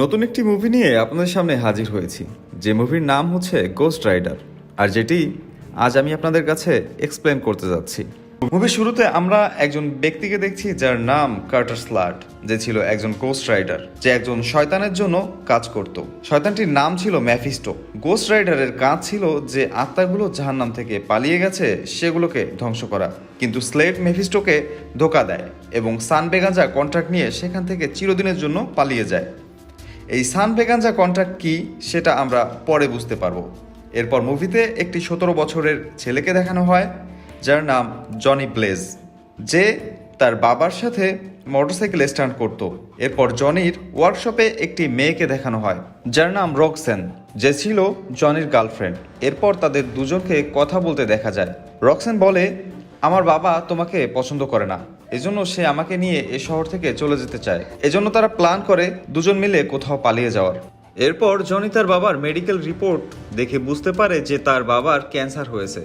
নতুন একটি মুভি নিয়ে আপনাদের সামনে হাজির হয়েছি। যে মুভির নাম হচ্ছে গোস্ট রাইডার আর যেটি আজ আমি আপনাদের কাছে এক্সপ্লেন করতে যাচ্ছি। মুভির শুরুতে আমরা একজন ব্যক্তিকে দেখছি যার নাম কার্টার স্লাট যে ছিল একজন গোস্ট রাইডার যে একজন শয়তানের জন্য কাজ করত। শয়তানটির নাম ছিল ম্যাফিস্টো গোস্ট রাইডারের কাজ ছিল যে আত্মাগুলো জাহান্নাম থেকে পালিয়ে গেছে, সেগুলোকে ধ্বংস করা। কিন্তু স্লেট মেফিস্টোকে ধোকা দেয় এবং সান বেগাঞ্জা কন্ট্রাক্ট নিয়ে সেখান থেকে চিরদিনের জন্য পালিয়ে যায়। এই সান বেগাঞ্জা কন্ট্রাক্ট কি, সেটা আমরা পরে বুঝতে পারব। এরপর মুভিতে একটি সতেরো বছরের ছেলেকে দেখানো হয়, যার নাম জনি ব্লেজ যে তার বাবার সাথে মোটরসাইকেল স্ট্যান্ড করত। এরপর জনির ওয়ার্কশপে একটি মেয়েকে দেখানো হয়, যার নাম রক্সেন যে ছিল জনির গার্লফ্রেন্ড এরপর তাদের দুজনকে কথা বলতে দেখা যায়। রক্সেন বলে, আমার বাবা তোমাকে পছন্দ করে না। এজন্য সে আমাকে নিয়ে এ শহর থেকে চলে যেতে চায়। এজন্য তারা প্ল্যান করে দুজন মিলে কোথাও পালিয়ে যাওয়ার। এরপর জনি তার বাবার মেডিকেল রিপোর্ট দেখে বুঝতে পারে যে তার বাবার ক্যান্সার হয়েছে,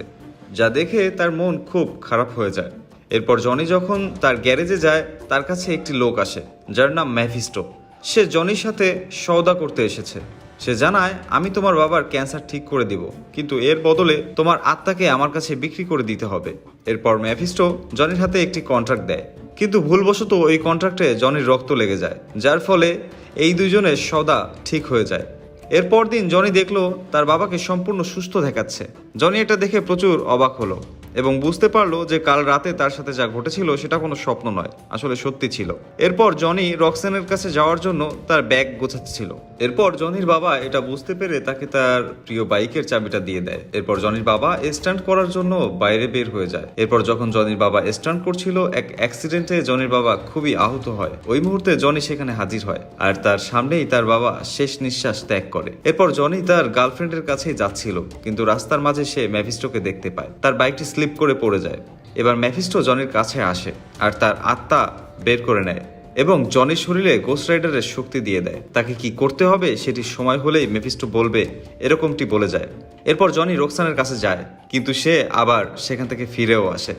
যা দেখে তার মন খুব খারাপ হয়ে যায়। এরপর জনি যখন তার গ্যারেজে যায়, তার কাছে একটি লোক আসে, যার নাম ম্যাফিস্টো সে জনির সাথে সওদা করতে এসেছে। সে জানায়, আমি তোমার বাবার ক্যান্সার ঠিক করে দিব, কিন্তু এর বদলে তোমার আত্মাকে আমার কাছে বিক্রি করে দিতে হবে। এরপর ম্যাফিস্টো জনির হাতে একটি কন্ট্রাক্ট দেয়। কিন্তু ভুলবশত ওই কন্ট্রাক্টে জনির রক্ত লেগে যায়, যার ফলে এই দুজনের সদা ঠিক হয়ে যায়। এরপর দিন জনি দেখল তার বাবাকে সম্পূর্ণ সুস্থ দেখাচ্ছে। জনি এটা দেখে প্রচুর অবাক হলো। এবং বুঝতে পারল যে কাল রাতে তার সাথে যা ঘটেছিল সেটা কোনো স্বপ্ন নয়, আসলে সত্যি ছিল। এরপর জনি রক্সেনের কাছে যাওয়ার জন্য তার ব্যাগ গোছাচ্ছিল। এরপর জনির বাবা এটা বুঝতে পেরে তাকে তার প্রিয় বাইকের চাবিটা দিয়ে দেয়। এরপর জনির বাবা স্ট্যান্ড করার জন্য বাইরে বের হয়ে যায়। এরপর যখন জনির বাবা স্ট্যান্ড করছিল, এক অ্যাক্সিডেন্টে জনির বাবা খুবই আহত হয়। ওই মুহূর্তে জনি সেখানে হাজির হয় আর তার সামনেই তার বাবা শেষ নিঃশ্বাস ত্যাগ করে। এরপর জনি তার গার্লফ্রেন্ডের কাছেই যাচ্ছিল, কিন্তু রাস্তার মাঝে সে ম্যাফিস্টোকে দেখতে পায়। তার বাইকটি স্লিপ করে পড়ে যায়। এবার ম্যাফিস্টো জনের কাছে আসে আর তার আত্মা বের করে নেয় এবং জনের শরীরে গোস্ট রাইডারের শক্তি দিয়ে দেয়। তাকে কি করতে হবে সেটি সময় হলেই মেফিস্টো বলবে, এরকমটি বলে যায়। এরপর জনি রোকসানের কাছে যায়, কিন্তু সে আবার সেখান থেকে ফিরেও আসে।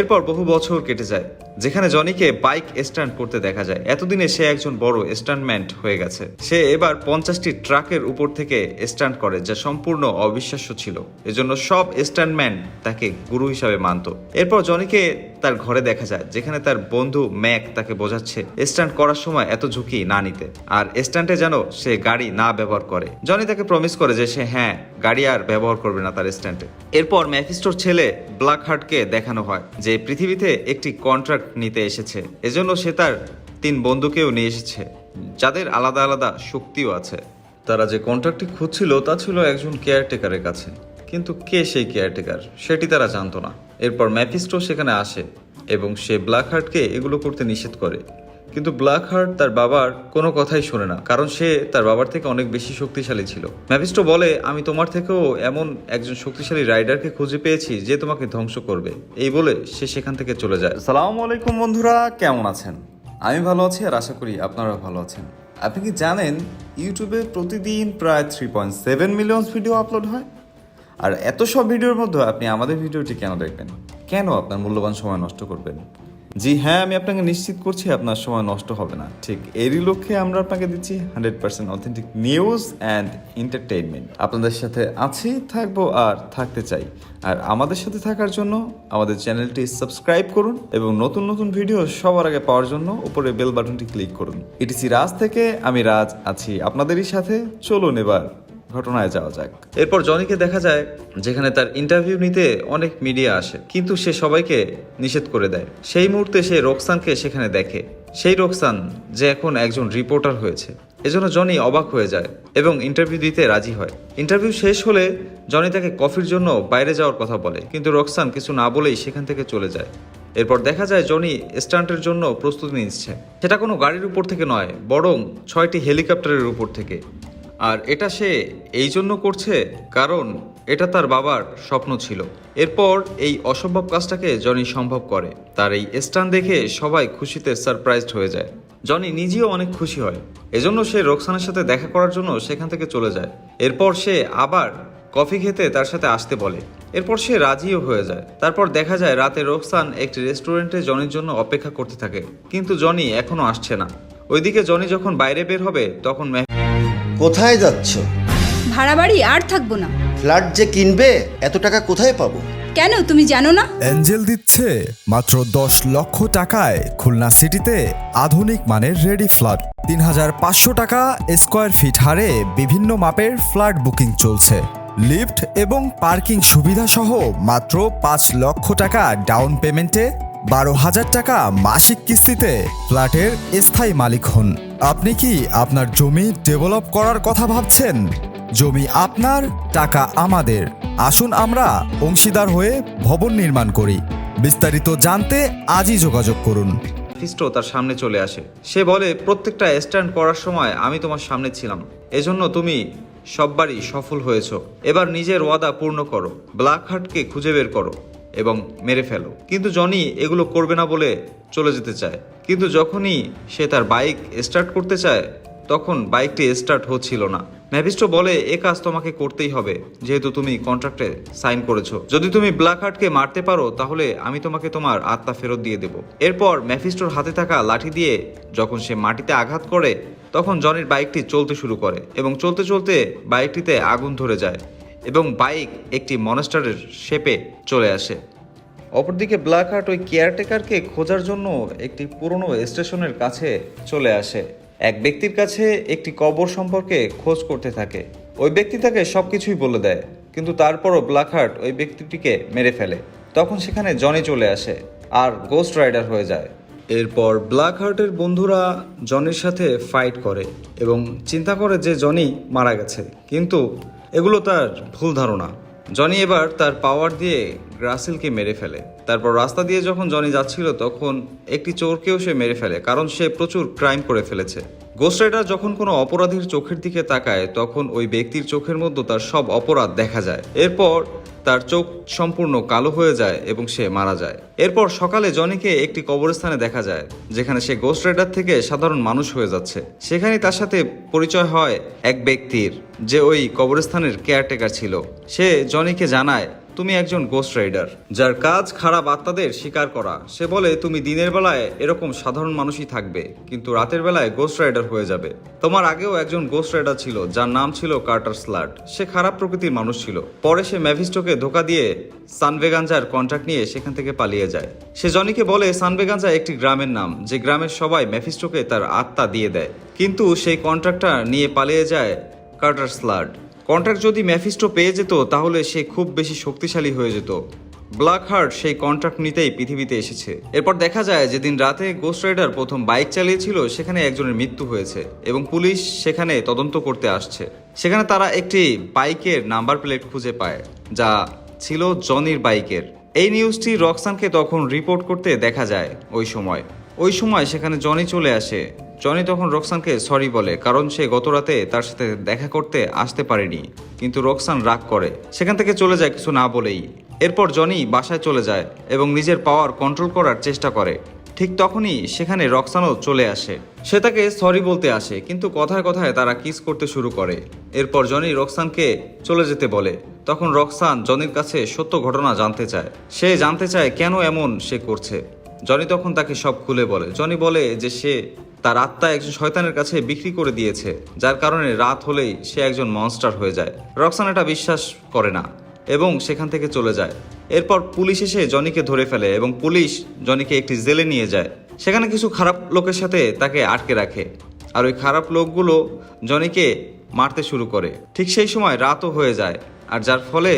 এরপর বহু বছর কেটে যায়, যেখানে জনিকে বাইক স্ট্যান্ড করতে দেখা যায়। এতদিনে সে একজন বড় স্ট্যান্ডম্যান হয়ে গেছে। সে এবার পঞ্চাশটি ট্রাকের উপর থেকে স্ট্যান্ড করে, যা সম্পূর্ণ অবিশ্বাস্য ছিল। এজন্য সব স্ট্যান্ডম্যান তাকে গুরু হিসাবে মানত। এরপর জনিকে তার ঘরে দেখা যায়, যেখানে তার বন্ধু ম্যাক তাকে বোঝাচ্ছে স্ট্যান্ড করার সময় এত ঝুঁকি না নিতে। আর স্ট্যান্ডে যেন সে গাড়ি না ব্যবহার করে। জনি তাকে প্রমিস করে যে সে হ্যাঁ গাড়ি আর ব্যবহার করবে না তার স্ট্যান্ডে এরপর ম্যাফিস্টোর ছেলে ব্ল্যাক হার্টকে দেখানো হয় যে পৃথিবীতে একটি কন্ট্রাক্ট নিতে এসেছে, এজন্য সে তার তিন বন্ধুকেও নিয়ে এসেছে, যাদের আলাদা আলাদা শক্তিও আছে। তারা যে কন্ট্রাক্টটি খুঁজছিল, তা ছিল একজন কেয়ারটেকারের কাছে। কিন্তু কে সেই কেয়ারটেকার সেটি তারা জানতো না। এরপর ম্যাফিস্টো সেখানে আসে এবং সে ব্ল্যাক হার্টকে এগুলো করতে নিষেধ করে। কিন্তু ব্ল্যাক হার্ট তার বাবার কোনো কথাই শোনে না, কারণ সে তার বাবার থেকে অনেক বেশি শক্তিশালী ছিল। ম্যাফিস্টো বলে, আমি তোমার থেকেও এমন একজন শক্তিশালী রাইডারকে খুঁজে পেয়েছি যে তোমাকে ধ্বংস করবে। এই বলে সে সেখান থেকে চলে যায়। সালাম আলাইকুম বন্ধুরা, কেমন আছেন? আমি ভালো আছি আর আশা করি আপনারা ভালো আছেন। আপনি কি জানেন, ইউটিউবে প্রতিদিন প্রায় three point seven million video upload হয়? আর এত সব ভিডিওর মধ্যে আপনি আমাদের ভিডিওটি কেন দেখবেন? কেন আপনার মূল্যবান সময় নষ্ট করবেন? জি হ্যাঁ আমি আপনাকে নিশ্চিত করছি আপনার সময় নষ্ট হবে না। ঠিক এরই লক্ষ্যে আমরা আপনাকে দিচ্ছি hundred percent authentic news and entertainment. আপনাদের সাথে আছি, থাকব আর থাকতে চাই। আর আমাদের সাথে থাকার জন্য আমাদের চ্যানেলটি সাবস্ক্রাইব করুন এবং নতুন নতুন ভিডিও সবার আগে পাওয়ার জন্য উপরে বেল বাটনটি ক্লিক করুন। ইটিসি রাজ থেকে আমি রাজ আছি আপনাদেরই সাথে। চলুন এবার ঘটনায় যাওয়া যাক। এরপর জনিকে দেখা যায়, যেখানে তার ইন্টারভিউ নিতে অনেক মিডিয়া আসে, কিন্তু সে সবাইকে নিষেধ করে দেয়। সেই মুহূর্তে সে রোকসানকে সেখানে দেখে। সেই রোকসান যে এখন একজন রিপোর্টার হয়েছে। এজন্য জনি অবাক হয়ে যায় এবং ইন্টারভিউ দিতে রাজি হয়। ইন্টারভিউ শেষ হলে জনি তাকে কফির জন্য বাইরে যাওয়ার কথা বলে, কিন্তু রোকসান কিছু না বলেই সেখান থেকে চলে যায়। এরপর দেখা যায় জনি স্টান্টের জন্য প্রস্তুতি নিচ্ছে। সেটা কোনো গাড়ির উপর থেকে নয়, বরং ছয়টি হেলিকপ্টারের উপর থেকে। আর এটা সে এই জন্য করছে কারণ এটা তার বাবার স্বপ্ন ছিল। এরপর এই অসম্ভব কাজটাকে জনি সম্ভব করে। তার এই স্টান দেখে সবাই খুশিতে সারপ্রাইজড হয়ে যায়। জনি নিজেও অনেক খুশি হয়। এজন্য সে রোকসানের সাথে দেখা করার জন্য সেখান থেকে চলে যায়। এরপর সে আবার কফি খেতে তার সাথে আসতে বলে। এরপর সে রাজিও হয়ে যায়। তারপর দেখা যায় রাতে রোকসান একটি রেস্টুরেন্টে জনির জন্য অপেক্ষা করতে থাকে। কিন্তু জনি এখনও আসছে না। ওইদিকে জনি যখন বাইরে বের হবে, তখন কোথায় যাচ্ছ? ভাড়া বাড়ি আর থাকব না। ফ্ল্যাট যে কিনবে এত টাকা কোথায় পাবো? কেন তুমি জানো না? এঞ্জেল দিচ্ছে মাত্র দশ লক্ষ টাকায় খুলনা সিটিতে আধুনিক মানের রেডি ফ্ল্যাট। তিন হাজার পাঁচশো টাকা স্কোয়ার ফিট হারে বিভিন্ন মাপের ফ্ল্যাট বুকিং চলছে। লিফট এবং পার্কিং সুবিধা সহ মাত্র পাঁচ লক্ষ টাকা ডাউন পেমেন্টে বারো হাজার টাকা মাসিক কিস্তিতে ফ্ল্যাটের স্থায়ী মালিক হন। আপনি কি আপনার জমি ডেভেলপ করার কথা ভাবছেন? জমি আপনার, টাকা আমাদের। আসুন আমরা অংশীদার হয়ে ভবন নির্মাণ করি। বিস্তারিত জানতে আজই যোগাযোগ করুন। মেফিস্টো তার সামনে চলে আসে। সে বলে, প্রত্যেকটা স্ট্যান্ড করার সময় আমি তোমার সামনে ছিলাম। এজন্য তুমি সববারই সফল হয়েছো। এবার নিজের ওয়াদা পূর্ণ করো। ব্ল্যাক হার্টকে খুঁজে বের করো। এবং মেরে ফেলো। কিন্তু জনি এগুলো করবে না বলে চলে যেতে চায়। কিন্তু যখনই সে তার বাইক স্টার্ট করতে চায়, তখন বাইকটি স্টার্ট হচ্ছিল না। ম্যাভিস্টো বলে, এ কাজ তোমাকে করতেই হবে। যেহেতু তুমি কন্ট্রাক্টে সাইন করেছ। যদি তুমি ব্ল্যাক হার্টকে মারতে পারো, তাহলে আমি তোমাকে তোমার আত্মা ফেরত দিয়ে দেব। এরপর ম্যাফিস্টোর হাতে থাকা লাঠি দিয়ে যখন সে মাটিতে আঘাত করে, তখন জনির বাইকটি চলতে শুরু করে এবং চলতে চলতে বাইকটিতে আগুন ধরে যায়। এবং বাইক একটি মনস্টারের শেপে চলে আসে। অপরদিকে ব্ল্যাক হার্ট ওই কেয়ারটেকারকে খোঁজার জন্য একটি পুরনো স্টেশনের কাছে চলে আসে। এক ব্যক্তির কাছে একটি কবর সম্পর্কে খোঁজ করতে থাকে। ওই ব্যক্তি তাকে সব কিছুই বলে দেয়, কিন্তু তারপরও ব্ল্যাক হার্ট ওই ব্যক্তিটিকে মেরে ফেলে। তখন সেখানে জনি চলে আসে আর গোস্ট রাইডার হয়ে যায়। এরপর ব্ল্যাক হার্টের বন্ধুরা জনির সাথে ফাইট করে এবং চিন্তা করে যে জনি মারা গেছে। কিন্তু এগুলো তার ভুল ধারণা। জনি এবার তার পাওয়ার দিয়ে গ্রাসিলকে মেরে ফেলে। তারপর রাস্তা দিয়ে যখন জনি যাচ্ছিল তখন একটি চোরকেও সে মেরে ফেলে, কারণ সে প্রচুর ক্রাইম করে ফেলেছে। গোস্ট রাইডার যখন কোনো অপরাধীর চোখের দিকে তাকায়, তখন ওই ব্যক্তির চোখের মধ্যে তার সব অপরাধ দেখা যায়। এরপর তার চোখ সম্পূর্ণ কালো হয়ে যায় এবং সে মারা যায়। এরপর সকালে জনিকে একটি কবরস্থানে দেখা যায়, যেখানে সে গোস্ট রাইডার থেকে সাধারণ মানুষ হয়ে যাচ্ছে। সেখানে তার সাথে পরিচয় হয় এক ব্যক্তির, যে ওই কবরস্থানের কেয়ারটেকার ছিল। সে জনিকে জানায় তুমি একজন গোস্ট রাইডার যার কাজ খারাপ আত্মাদের শিকার করা। সে বলে, তুমি দিনের বেলায় এরকম সাধারণ মানুষই থাকবে, কিন্তু রাতের বেলায় গোস্ট রাইডার হয়ে যাবে। তোমার আগেও একজন গোস্ট রাইডার ছিল, যার নাম ছিল কার্টার স্লাট সে খারাপ প্রকৃতির মানুষ ছিল। পরে সে ম্যাভিস্টোকে ধোকা দিয়ে সানভেগাঞ্জার কন্ট্রাক্ট নিয়ে সেখান থেকে পালিয়ে যায়। সে জনিকে বলে সানভেগাঞ্জা একটি গ্রামের নাম, যে গ্রামের সবাই ম্যাফিস্টোকে তার আত্মা দিয়ে দেয়। কিন্তু সেই কন্ট্রাক্টটা নিয়ে পালিয়ে যায় কার্টার স্লাড কন্ট্রাক্ট যদি ম্যাফিস্টো পেয়ে যেত, তাহলে সে খুব বেশি শক্তিশালী হয়ে যেত। ব্ল্যাক হার্ট সেই কন্ট্রাক্ট নিতেই পৃথিবীতে এসেছে। এরপর দেখা যায়, যেদিন রাতে গোস্ট রাইডার প্রথম বাইক চালিয়েছিল, সেখানে একজনের মৃত্যু হয়েছে এবং পুলিশ সেখানে তদন্ত করতে আসছে। সেখানে তারা একটি বাইকের নাম্বার প্লেট খুঁজে পায়, যা ছিল জনির বাইকের। এই নিউজটি রক্সানকে তখন রিপোর্ট করতে দেখা যায় ওই সময়। ওই সময় সেখানে জনি চলে আসে জনি তখন রক্সানকে সরি বলে, কারণ সে গত রাতে তার সাথে দেখা করতে আসতে পারেনি। কিন্তু রক্সান রাগ করে। সেখান থেকে চলে যায় কিছু না বলেই। এরপর জনি বাসায় চলে যায় এবং নিজের পাওয়ার কন্ট্রোল করার চেষ্টা করে। ঠিক তখনই সেখানে রক্সানও চলে আসে। সে তাকে সরি বলতে আসে, কিন্তু কথায় কথায় তারা কিস করতে শুরু করে। এরপর জনি রক্সানকে চলে যেতে বলে। তখন রক্সান জনির কাছে সত্য ঘটনা জানতে চায়। সে জানতে চায় কেন এমন সে করছে। জনি তখন তাকে সব খুলে বলে। জনি বলে যে সে তার আত্মা একজন শয়তানের কাছে বিক্রি করে দিয়েছে, যার কারণে রাত হলেই সে একজন মনস্টার হয়ে যায়। রক্সান এটা বিশ্বাস করে না এবং সেখান থেকে চলে যায়। এরপর পুলিশ এসে জনিকে ধরে ফেলে এবং পুলিশ জনিকে একটি জেলে নিয়ে যায়। সেখানে কিছু খারাপ লোকের সাথে তাকে আটকে রাখে। আর ওই খারাপ লোকগুলো জনিকে মারতে শুরু করে। ঠিক সেই সময় রাতও হয়ে যায়, আর যার ফলে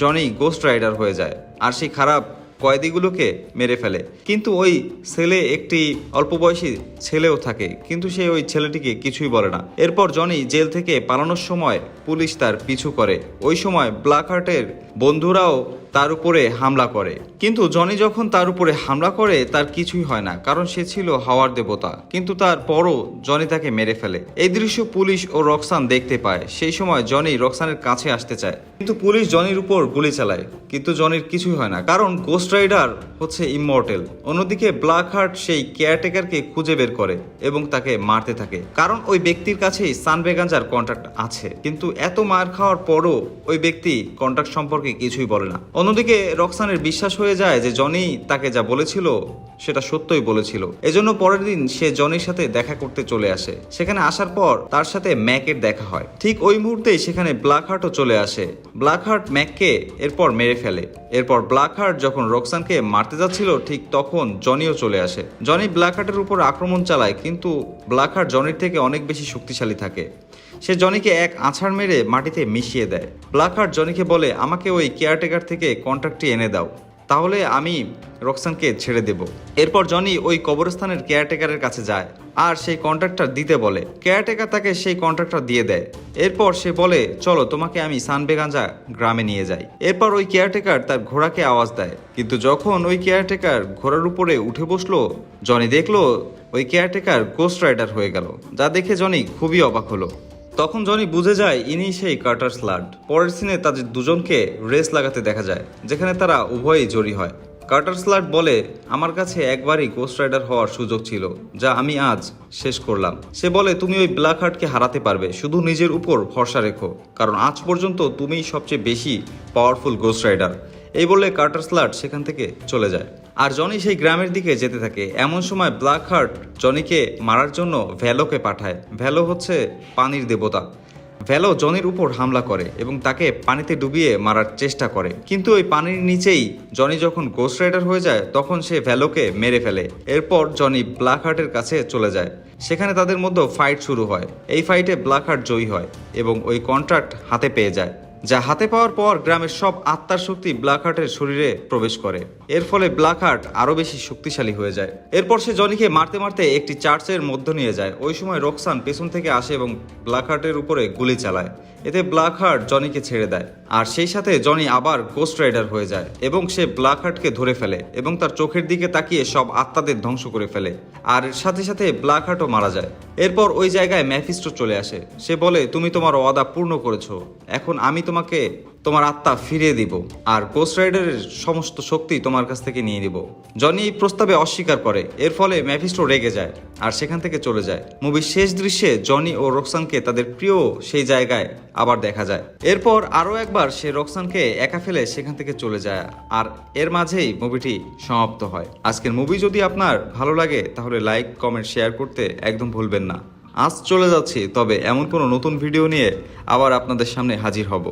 জনি গোস্ট রাইডার হয়ে যায়। আর সেই খারাপ কয়েদিগুলোকে মেরে ফেলে। কিন্তু ওই ছেলে একটি অল্প বয়সী ছেলেও থাকে, কিন্তু সে ওই ছেলেটিকে কিছুই বলে না। এরপর জনি জেল থেকে পালানোর সময় পুলিশ তার পিছু করে। ওই সময় ব্ল্যাক হার্টের বন্ধুরাও তার উপরে হামলা করে। কিন্তু জনি যখন তার উপরে হামলা করে, তার কিছুই হয় না, কারণ সে ছিল হাওয়ার দেবতা। কিন্তু তারপরও জনি তাকে মেরে ফেলে। এই দৃশ্য পুলিশ ও রক্সান দেখতে পায়। সেই সময় জনি রক্সানের কাছে আসতে চায়। কিন্তু পুলিশ জনির উপর গুলি চালায়, কিন্তু জনির কিছুই হয় না, কারণ গোস্ট গোস্ট রাইডার হচ্ছে ইমমর্টেল। অন্যদিকে ব্ল্যাক হার্ট সেই কেয়ারটেকারকে খুঁজে বের করে এবং তাকে মারতে থাকে। কারণ ওই ব্যক্তির কাছেই সানবেগাঞ্জার কন্ট্রাক্ট আছে। কিন্তু এত মার খাওয়ার পরও ওই ব্যক্তি কন্ট্রাক্ট সম্পর্কে কিছুই বলে না। অন্যদিকে রক্সানের বিশ্বাস হয়ে যায় যে জনি তাকে যা বলেছিল, সেটা সত্যই বলেছিল। এজন্য পরের দিন সে জনির সাথে দেখা করতে চলে আসে। সেখানে আসার পর তার সাথে ম্যাকের দেখা হয়। ঠিক ওই মুহূর্তেই সেখানে ব্ল্যাক হার্টও চলে আসে। ব্ল্যাক হার্ট ম্যাককে এরপর মেরে ফেলে। এরপর ব্ল্যাক হার্ট যখন রক্সানকে মারতে যাচ্ছিল, ঠিক তখন জনিও চলে আসে। জনি ব্ল্যাক হার্টের উপর আক্রমণ চালায়, কিন্তু ব্ল্যাক হার্ট জনির থেকে অনেক বেশি শক্তিশালী থাকে। সে জনিকে এক আছাড় মেরে মাটিতে মিশিয়ে দেয়। ব্ল্যাক হার্ট জনিকে বলে, আমাকে ওই কেয়ারটেকার থেকে কন্ট্রাক্টটি এনে দাও। তাহলে আমি রক্সানকে ছেড়ে দেব। এরপর জনি ওই কবরস্থানের কেয়ারটেকারের কাছে যায় আর সেই কন্ট্রাক্টটা দিতে বলে। কেয়ারটেকার তাকে সেই কন্ট্রাক্টটা দিয়ে দেয়। এরপর সে বলে, চলো, তোমাকে আমি সানবেগাঞ্জা গ্রামে নিয়ে যাই। এরপর ওই কেয়ারটেকার তার ঘোড়াকে আওয়াজ দেয়। কিন্তু যখন ওই কেয়ারটেকার ঘোড়ার উপরে উঠে বসল, জনি দেখল ওই কেয়ারটেকার গোস্ট রাইডার হয়ে গেল, যা দেখে জনি খুবই অবাক হলো। তখন জনি বুঝে যায় ইনি সেই কার্টার স্লাড পরের সিনে তাদের দুজনকে রেস লাগাতে দেখা যায়, যেখানে তারা উভয়ই জড়ি হয়। কার্টার স্লাড বলে, আমার কাছে একবারই গোস্ট রাইডার হওয়ার সুযোগ ছিল, যা আমি আজ শেষ করলাম। সে বলে, তুমি ওই ব্ল্যাক হার্টকে হারাতে পারবে, শুধু নিজের উপর ভরসা রেখো, কারণ আজ পর্যন্ত তুমিই সবচেয়ে বেশি পাওয়ারফুল গোস্ট রাইডার এই বলে কার্টার স্লাড সেখান থেকে চলে যায়। আর জনি সেই গ্রামের দিকে যেতে থাকে। এমন সময় ব্ল্যাক হার্ট জনিকে মারার জন্য ভ্যালোকে পাঠায়। ভ্যালো হচ্ছে পানির দেবতা। ভ্যালো জনির উপর হামলা করে এবং তাকে পানিতে ডুবিয়ে মারার চেষ্টা করে। কিন্তু ওই পানির নিচেই জনি যখন গোস্ট রাইডার হয়ে যায়, তখন সে ভ্যালোকে মেরে ফেলে। এরপর জনি ব্ল্যাক হার্টের কাছে চলে যায়। সেখানে তাদের মধ্যে ফাইট শুরু হয়। এই ফাইটে ব্ল্যাক হার্ট জয়ী হয় এবং ওই কন্ট্রাক্ট হাতে পেয়ে যায়। যা হাতে পাওয়ার পর গ্রামের সব আত্মার শক্তি ব্ল্যাক হার্টের শরীরে প্রবেশ করে। এর ফলে ব্ল্যাক হার্ট আরও বেশি শক্তিশালী হয়ে যায়। এরপর সে জনিকে মারতে মারতে একটি চার্চের মধ্য নিয়ে যায়। ওই সময় রক্সান পেছন থেকে আসে এবং ব্ল্যাক হার্টের উপরে গুলি চালায়। এতে ব্ল্যাক হার্ট জনিকে ছেড়ে দেয়। আর সেই সাথে জনি আবার গোস্ট রাইডার হয়ে যায় এবং সে ব্ল্যাক হার্টকে ধরে ফেলে এবং তার চোখের দিকে তাকিয়ে সব আত্মাদের ধ্বংস করে ফেলে। আর সাথে সাথে ব্ল্যাক হার্টও মারা যায়। এরপর ওই জায়গায় ম্যাফিস্টো চলে আসে। সে বলে, তুমি তোমার ওয়াদা পূর্ণ করেছ। এখন আমি তোমাকে তোমার আত্মা ফিরিয়ে দিব, আর গোস্ট রাইডারের সমস্ত শক্তি তোমার কাছ থেকে নিয়ে নিব। জনি এই প্রস্তাবে অস্বীকার করে, এর ফলে ম্যাফিস্টো রেগে যায়, আর সেখান থেকে চলে যায়। মুভির শেষ দৃশ্যে জনি ও রোকসানকে তাদের প্রিয় সেই জায়গায় আবার দেখা যায়। এরপর আরও একবার সে রোকসানকে একা ফেলে সেখান থেকে চলে যায়, আর এর মাঝেই মুভিটি সমাপ্ত হয়। আজকের মুভি যদি আপনার ভালো লাগে, তাহলে লাইক কমেন্ট শেয়ার করতে একদম ভুলবেন না। আজ চলে যাচ্ছি, তবে এমন কোনো নতুন ভিডিও নিয়ে আবার আপনাদের সামনে হাজির হব।